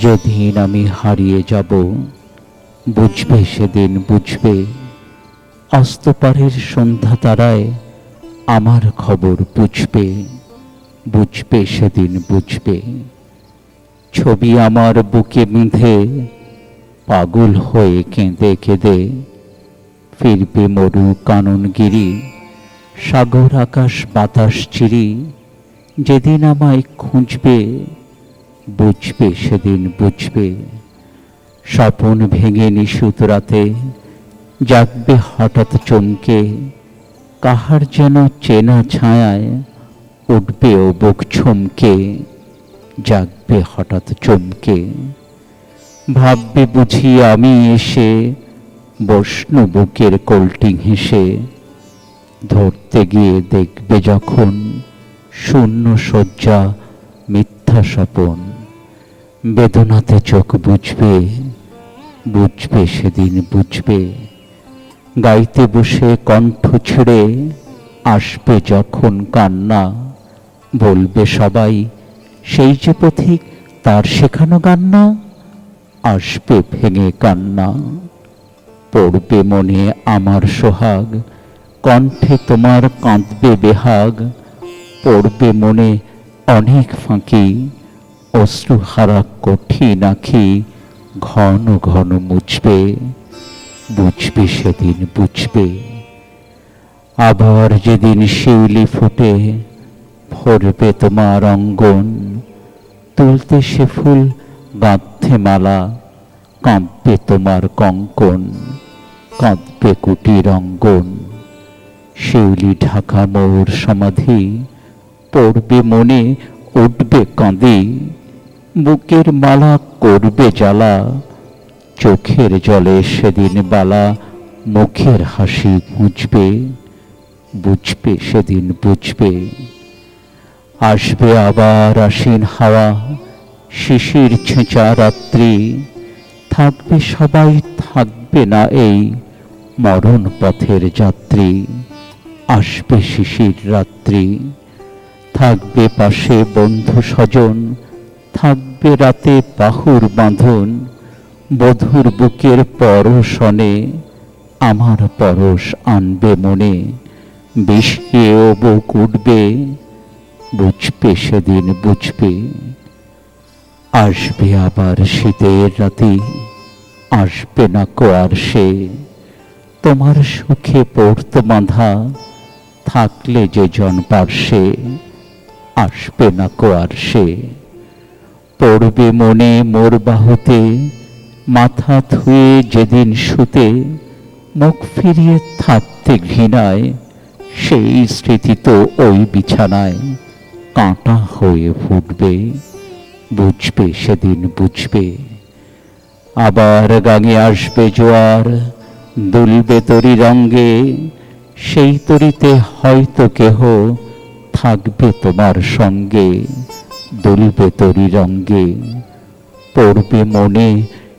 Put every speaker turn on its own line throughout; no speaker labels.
যেদিন আমি হারিয়ে যাব, বুঝবে সেদিন বুঝবে। অস্তপারের সন্ধ্যা তারায় আমার খবর বুঝবে বুঝবে সেদিন বুঝবে। ছবি আমার বুকে বিঁধে, পাগল হয়ে কেঁদে কেঁদে, ফিরবে মরু কাননগিরি সাগর আকাশ, বাতাস চিরি, যেদিন আমায় খুঁজবে, বুঝবে, সেদিন বুঝবে। স্বপন ভেঙে নিশুত রাতে জাগবে হঠাৎ চমকে, কাহার যেন চেনা ছায়ায় উঠবে ও বুক ছমকে, জাগবে হঠাৎ চমকে। ভাববে বুঝি আমি এসে বসনু বুকের কল্টিং হেসে ধরতে গিয়ে দেখবে যখন শূন্য শয্যা মিথ্যা স্বপন। বেদনাতে চোখ বুঝবে বুঝবে সেদিন বুঝবে। গাইতে বসে কণ্ঠ ছেড়ে আসবে যখন কান্না। বলবে সবাই, সেই যে পথিক, তার শেখানো গান না আসবে ভেঙে কান্না। পড়বে মনে আমার সোহাগ কণ্ঠে তোমার কাঁদবে বেহাগ, পড়বে মনে অনেক ফাঁকি, অশ্রুহারা কঠিন আখি ঘন ঘন মুছবে, বুঝবে সেদিন বুঝবে। আবার যেদিন শিউলি ফুটে, ভরবে তোমার অঙ্গন, তুলতে সে ফুল বাঁধতে মালা কাঁপবে তোমার কঙ্কন, কাঁদবে কুটির অঙ্গন। শিউলি ঢাকা মোর সমাধি, পড়বে মনে, উঠবে কাঁদি। বুকের মালা করবে জ্বালা, চোখের জলে সেদিন বালা, মুখের হাসি মুছবে বুঝবে সেদিন বুঝবে। আসবে আবার আশ্বিন হাওয়া, শিশির ছেঁচা রাত্রি, থাকবে সবাই, থাকবে না এই মরণ পথের যাত্রী। আসবে শিশির রাত্রি। থাকবে পাশে বন্ধু স্বজন, থাকবে রাতে বাহুর বাঁধন, বধুর বুকের পরশনে আমার পরশ আনবে মনে। বিষিয়েও বুক উঠবে, বুঝবে সেদিন বুঝবে। আসবে আবার শীতের রাতে, আসবে না কোয়ার সে। তোমার সুখে পড়তো বাঁধা থাকলে যে জন পার্শ্বে আসবে না কোয়ার সে। পড়বে মনে মোর বাহুতে, মাথা ধুয়ে যেদিন শুতে, মুখ ফিরিয়ে থাকতে ঘৃণায়, সেই স্মৃতি তো ওই বিছানায় কাঁটা হয়ে ফুটবে, বুঝবে সেদিন বুঝবে। আবার গাঙে আসবে জোয়ার, দুলবে তরি রঙ্গে সেই তরিতে হয়তো কেহ থাকবে তোমার সঙ্গে, দুলবে তরি রঙ্গে। পড়বে মনে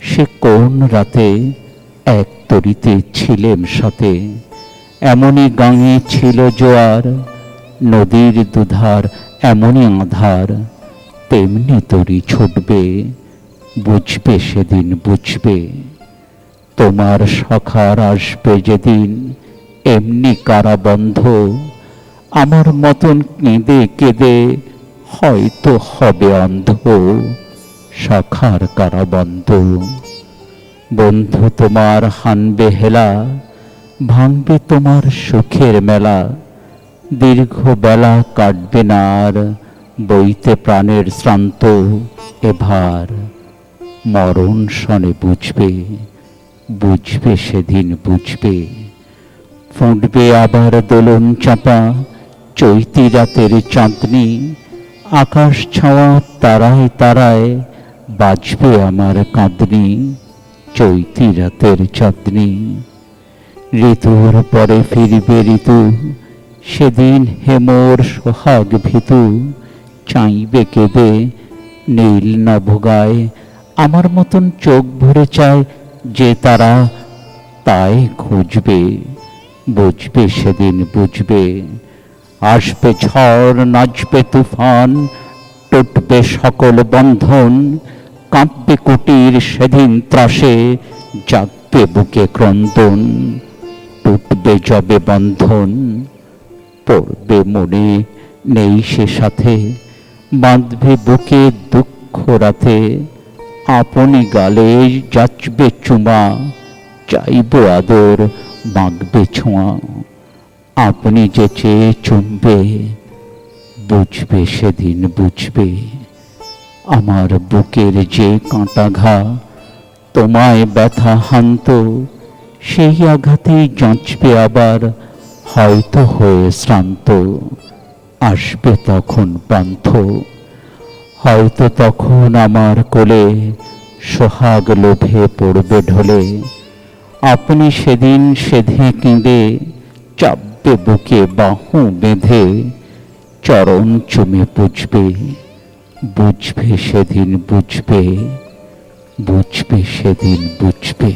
সে কোন রাতে, এক তরিতে ছিলেম সাথে। এমনই গাঙে ছিল জোয়ার, নদীর দুধার এমনই আধার। তেমনি তরি ছুটবে, বুঝবে সেদিন বুঝবে। তোমার সখার আসবে যেদিন এমনি কারাবন্ধ। আমার মতন কেঁদে কেঁদে হয়তো হবে অন্ধ সখার কারাবন্ধ। বন্ধু তোমার হানবে হেলা, ভাঙবে তোমার সুখের মেলা। দীর্ঘ বেলা কাটবে না আর বইতে প্রাণের শ্রান্ত এভার। মরণ শনে বুঝবে বুঝবে সেদিন বুঝবে। ফুটবে আবার দোলন চাপা, চৈতি রাতের চাঁদনি, আকাশ ছাওয়া তারায় তারায় বাজবে আমার কাঁদনি, চৈতি রাতের চাঁদনি। ঋতুর পরে ফিরবে ঋতু, সেদিন হেমোর সোহাগ ভীতু, চাইবে কেঁদে নীল নভোগায়, আমার মতন চোখ ভরে চায় যে তারা তাই খুঁজবে। বুঝবে সেদিন, বুঝবে। আসবে ঝড়, নাচবে তুফান, টুটবে সকল বন্ধন, কাঁপবে কুটির সেদিন ত্রাসে, জাগবে বুকে ক্রন্দন, টুটবে জবে বন্ধন, পড়বে মনে নেই সে সাথে, বাঁধবে বুকে দুঃখ রাতে, আপনি গালে যাচবে চুমা, চাইব আদর মাগবে ছোঁয়া আপনি যে চেয়ে চুমবে বুঝবে সেদিন বুঝবে। আমার বুকের যে কাঁটা ঘা, তোমায় ব্যথা হান্ত, সেই আঘাতেই যাঁচবে আবার, হয়তো হয়ে শ্রান্ত। আসবে তখন পান্থ। হয়তো তখন আমার কোলে সোহাগ লোভে পড়বে ঢলে। আপনি সেদিন সেধে কেঁদে চাপবে বুকে বাহু বেঁধে, চরণ চুমে বুঝবে বুঝবে সেদিন বুঝবে বুঝবে সেদিন বুঝবে।